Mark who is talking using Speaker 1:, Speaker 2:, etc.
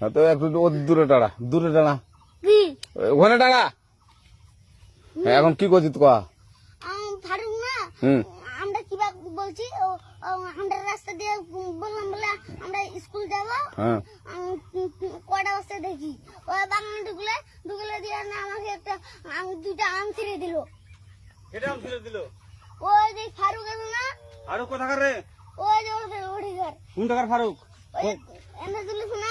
Speaker 1: তো একটু ও দূরে দাঁড়া দূরে
Speaker 2: কি?
Speaker 1: ওখানে দাঁড়া হ্যাঁ, এখন কি করছিস
Speaker 2: আম, ফারুক না আমরা কীভাবে বলছি ও- ও, আমরা রাস্তা দিয়ে বললাম বলে আমরা স্কুল যাব।
Speaker 1: হ্যাঁ।
Speaker 2: আম, কটা বস্তা দেখি। ওই বাগানে ঢুকলে ঢুকলে দিয়ে না আমাকে একটা আম, দুইটা আম ছিঁড়ে দিল।
Speaker 3: এটা আম ছিঁড়ে দিল?
Speaker 2: ওই যে ফারুক আছে না?
Speaker 3: ফারুক কোথাকার রে?
Speaker 2: ওই যে ঘর
Speaker 3: কোন টাকার ফারুক?
Speaker 2: ওই এন্দা তুলিস না?